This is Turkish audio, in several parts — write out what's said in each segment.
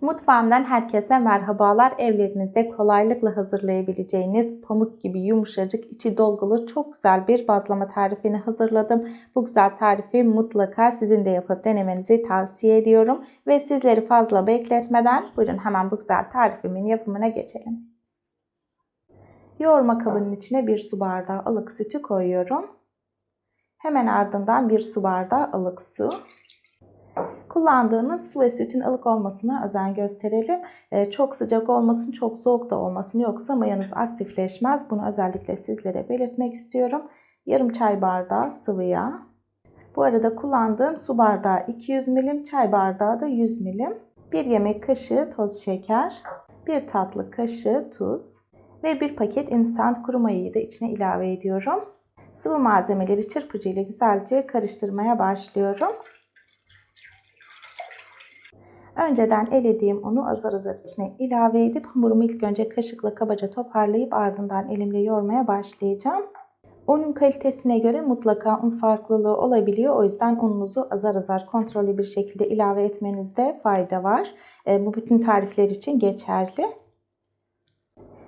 Mutfağımdan herkese merhabalar. Evlerinizde kolaylıkla hazırlayabileceğiniz pamuk gibi yumuşacık, içi dolgulu çok güzel bir bazlama tarifini hazırladım. Bu güzel tarifi mutlaka sizin de yapıp denemenizi tavsiye ediyorum. Ve sizleri fazla bekletmeden buyurun hemen bu güzel tarifimin yapımına geçelim. Yoğurma kabının içine bir su bardağı ılık sütü koyuyorum. Hemen ardından bir su bardağı ılık su. Kullandığınız su ve sütün ılık olmasına özen gösterelim. Ee, çok sıcak olmasın, çok soğuk da olmasın. Yoksa mayanız aktifleşmez. Bunu özellikle sizlere belirtmek istiyorum. Yarım çay bardağı sıvı yağ. Bu arada kullandığım su bardağı 200 milim, çay bardağı da 100 milim. Bir yemek kaşığı toz şeker, bir tatlı kaşığı tuz ve bir paket instant kuru mayayı da içine ilave ediyorum. Sıvı malzemeleri çırpıcı ile güzelce karıştırmaya başlıyorum. Önceden elediğim unu azar azar içine ilave edip hamurumu ilk önce kaşıkla kabaca toparlayıp ardından elimle yoğurmaya başlayacağım. Unun kalitesine göre mutlaka un farklılığı olabiliyor. O yüzden ununuzu azar azar kontrollü bir şekilde ilave etmenizde fayda var. E, bu bütün tarifler için geçerli.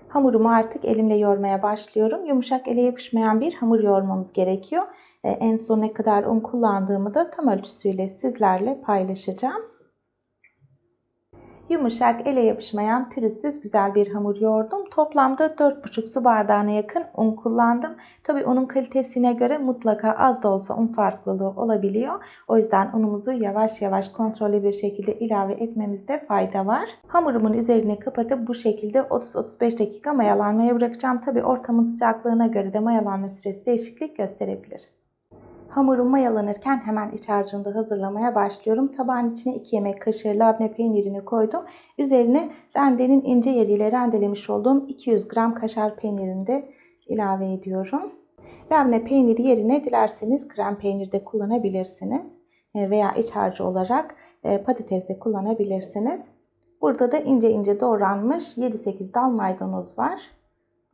Hamurumu artık elimle yoğurmaya başlıyorum. Yumuşak ele yapışmayan bir hamur yoğurmamız gerekiyor. E, en son ne kadar un kullandığımı da tam ölçüsüyle sizlerle paylaşacağım. Yumuşak, ele yapışmayan, pürüzsüz güzel bir hamur yoğurdum. Toplamda 4,5 su bardağına yakın un kullandım. Tabi unun kalitesine göre mutlaka az da olsa un farklılığı olabiliyor. O yüzden unumuzu yavaş yavaş kontrollü bir şekilde ilave etmemizde fayda var. Hamurumun üzerini kapatıp bu şekilde 30-35 dakika mayalanmaya bırakacağım. Tabi ortamın sıcaklığına göre de mayalanma süresi değişiklik gösterebilir. Hamurum mayalanırken hemen iç harcını hazırlamaya başlıyorum. Tabağın içine 2 yemek kaşığı labne peynirini koydum. Üzerine rendenin ince yeriyle rendelemiş olduğum 200 gram kaşar peynirini de ilave ediyorum. Labne peyniri yerine dilerseniz krem peynir de kullanabilirsiniz. E, veya iç harcı olarak e, patates de kullanabilirsiniz. Burada da ince ince doğranmış 7-8 dal maydanoz var.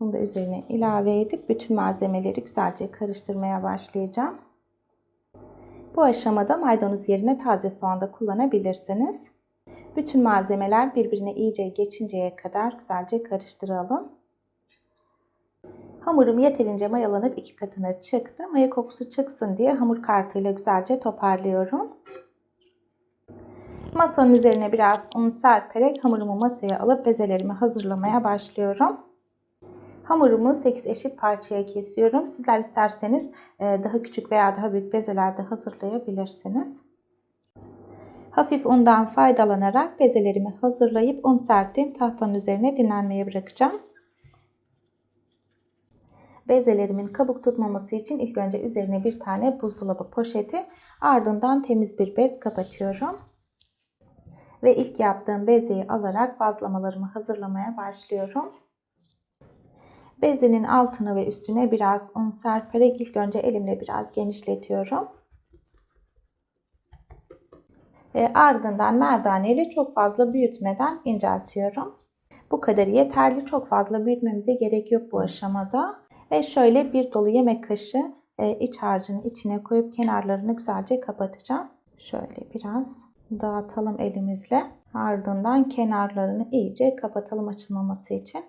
Bunu da üzerine ilave edip bütün malzemeleri güzelce karıştırmaya başlayacağım. Bu aşamada maydanoz yerine taze soğan da kullanabilirsiniz. Bütün malzemeler birbirine iyice geçinceye kadar güzelce karıştıralım. Hamurum yeterince mayalanıp iki katına çıktı. Maya kokusu çıksın diye hamur kartıyla güzelce toparlıyorum. Masanın üzerine biraz un serperek hamurumu masaya alıp bezelerimi hazırlamaya başlıyorum. Hamurumu 8 eşit parçaya kesiyorum. Sizler isterseniz e, daha küçük veya daha büyük bezelerde hazırlayabilirsiniz. Hafif undan faydalanarak bezelerimi hazırlayıp un serptiğim tahtanın üzerine dinlenmeye bırakacağım. Bezelerimin kabuk tutmaması için ilk önce üzerine bir tane buzdolabı poşeti ardından temiz bir bez kapatıyorum. Ve ilk yaptığım bezeyi alarak bazlamalarımı hazırlamaya başlıyorum. Bezinin altına ve üstüne biraz un serperek ilk önce elimle biraz genişletiyorum. Ve ardından merdaneyle çok fazla büyütmeden inceltiyorum. Bu kadar yeterli. Çok fazla büyütmemize gerek yok bu aşamada. Ve şöyle bir dolu yemek kaşığı e, iç harcını içine koyup kenarlarını güzelce kapatacağım. Şöyle biraz dağıtalım elimizle. Ardından kenarlarını iyice kapatalım açılmaması için.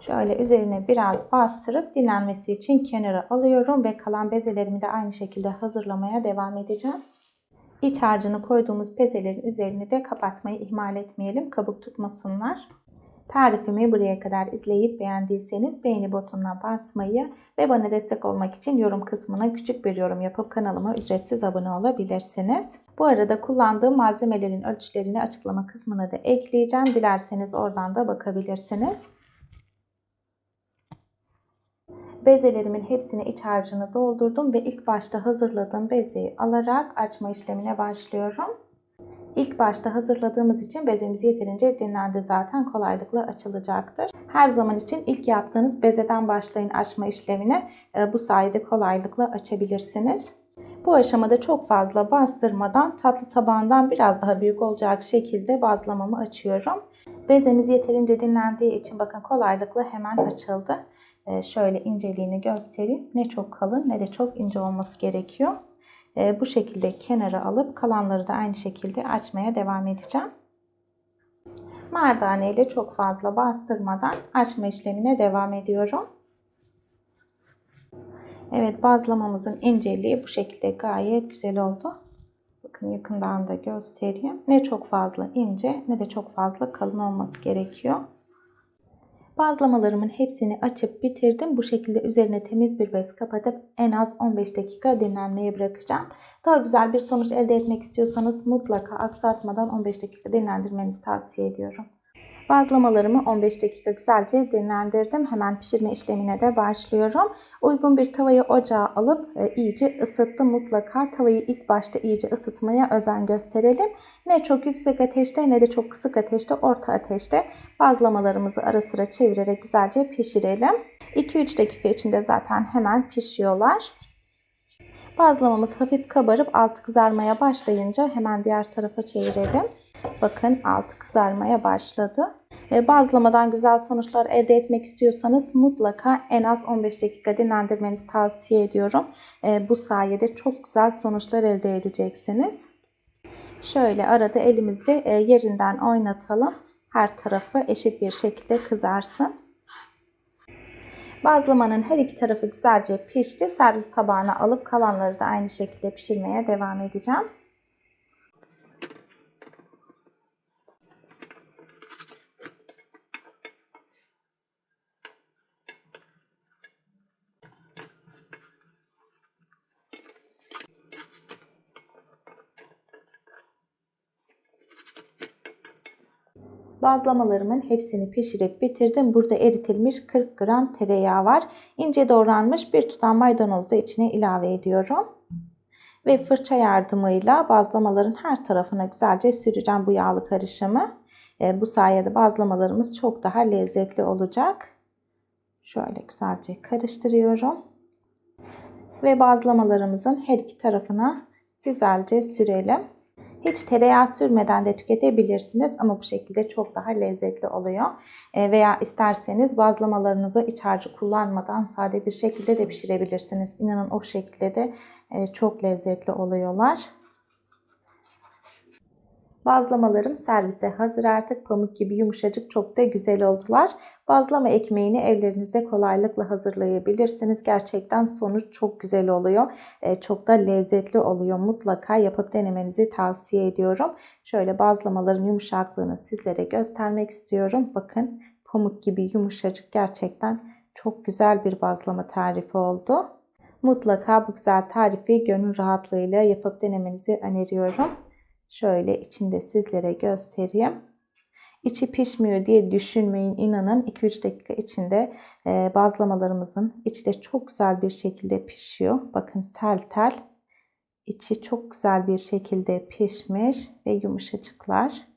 Şöyle üzerine biraz bastırıp dinlenmesi için kenara alıyorum ve kalan bezelerimi de aynı şekilde hazırlamaya devam edeceğim. İç harcını koyduğumuz bezelerin üzerini de kapatmayı ihmal etmeyelim. Kabuk tutmasınlar. Tarifimi buraya kadar izleyip beğendiyseniz beğeni butonuna basmayı ve bana destek olmak için yorum kısmına küçük bir yorum yapıp kanalıma ücretsiz abone olabilirsiniz. Bu arada kullandığım malzemelerin ölçülerini açıklama kısmına da ekleyeceğim. Dilerseniz oradan da bakabilirsiniz. Bezelerimin hepsini iç harcını doldurdum ve ilk başta hazırladığım bezeyi alarak açma işlemine başlıyorum. İlk başta hazırladığımız için bezemiz yeterince dinlendi zaten kolaylıkla açılacaktır. Her zaman için ilk yaptığınız bezeden başlayın açma işlemine. E, bu sayede kolaylıkla açabilirsiniz. Bu aşamada çok fazla bastırmadan tatlı tabağından biraz daha büyük olacak şekilde bazlamamı açıyorum. Bezemiz yeterince dinlendiği için bakın kolaylıkla hemen açıldı. Ee, şöyle inceliğini göstereyim. Ne çok kalın ne de çok ince olması gerekiyor. Ee, bu şekilde kenara alıp kalanları da aynı şekilde açmaya devam edeceğim. Merdane ile çok fazla bastırmadan açma işlemine devam ediyorum. Evet bazlamamızın inceliği bu şekilde gayet güzel oldu. Bakın yakından da göstereyim. Ne çok fazla ince ne de çok fazla kalın olması gerekiyor. Bazlamalarımın hepsini açıp bitirdim. Bu şekilde üzerine temiz bir bez kapatıp en az 15 dakika dinlenmeye bırakacağım. Daha güzel bir sonuç elde etmek istiyorsanız mutlaka aksatmadan 15 dakika dinlendirmenizi tavsiye ediyorum. Bazlamalarımı 15 dakika güzelce dinlendirdim. Hemen pişirme işlemine de başlıyorum. Uygun bir tavayı ocağa alıp e, iyice ısıttım. Mutlaka tavayı ilk başta iyice ısıtmaya özen gösterelim. Ne çok yüksek ateşte ne de çok kısık ateşte, orta ateşte bazlamalarımızı ara sıra çevirerek güzelce pişirelim. 2-3 dakika içinde zaten hemen pişiyorlar. Bazlamamız hafif kabarıp altı kızarmaya başlayınca hemen diğer tarafa çevirelim. Bakın altı kızarmaya başladı. E, bazlamadan güzel sonuçlar elde etmek istiyorsanız mutlaka en az 15 dakika dinlendirmenizi tavsiye ediyorum. E, bu sayede çok güzel sonuçlar elde edeceksiniz. Şöyle arada elimizle e, yerinden oynatalım. Her tarafı eşit bir şekilde kızarsın. Bazlamanın her iki tarafı güzelce pişti. Servis tabağına alıp kalanları da aynı şekilde pişirmeye devam edeceğim. Bazlamalarımın hepsini pişirip bitirdim. Burada eritilmiş 40 gram tereyağı var. İnce doğranmış bir tutam maydanoz da içine ilave ediyorum. Ve fırça yardımıyla bazlamaların her tarafına güzelce süreceğim bu yağlı karışımı. E, bu sayede bazlamalarımız çok daha lezzetli olacak. Şöyle güzelce karıştırıyorum. Ve bazlamalarımızın her iki tarafına güzelce sürelim. Hiç tereyağı sürmeden de tüketebilirsiniz ama bu şekilde çok daha lezzetli oluyor. E, veya isterseniz bazlamalarınızı iç harcı kullanmadan sade bir şekilde de pişirebilirsiniz. İnanın o şekilde de e, çok lezzetli oluyorlar. Bazlamalarım servise hazır artık pamuk gibi yumuşacık çok da güzel oldular. Bazlama ekmeğini evlerinizde kolaylıkla hazırlayabilirsiniz. Gerçekten sonuç çok güzel oluyor. E, çok da lezzetli oluyor. Mutlaka yapıp denemenizi tavsiye ediyorum. Şöyle bazlamaların yumuşaklığını sizlere göstermek istiyorum. Bakın pamuk gibi yumuşacık gerçekten çok güzel bir bazlama tarifi oldu. Mutlaka bu güzel tarifi gönül rahatlığıyla yapıp denemenizi öneriyorum. Şöyle içinde sizlere göstereyim. İçi pişmiyor diye düşünmeyin. İnanın 2-3 dakika içinde e, bazlamalarımızın içi de çok güzel bir şekilde pişiyor. Bakın tel tel. İçi çok güzel bir şekilde pişmiş ve yumuşacıklar.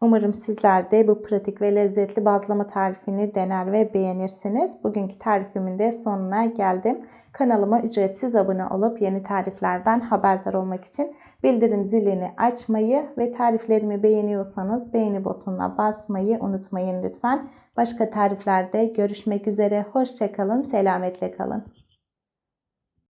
Umarım sizler de bu pratik ve lezzetli bazlama tarifini dener ve beğenirsiniz. Bugünkü tarifimin de sonuna geldim. Kanalıma ücretsiz abone olup yeni tariflerden haberdar olmak için bildirim zilini açmayı ve tariflerimi beğeniyorsanız beğeni butonuna basmayı unutmayın lütfen. Başka tariflerde görüşmek üzere. Hoşçakalın, selametle kalın.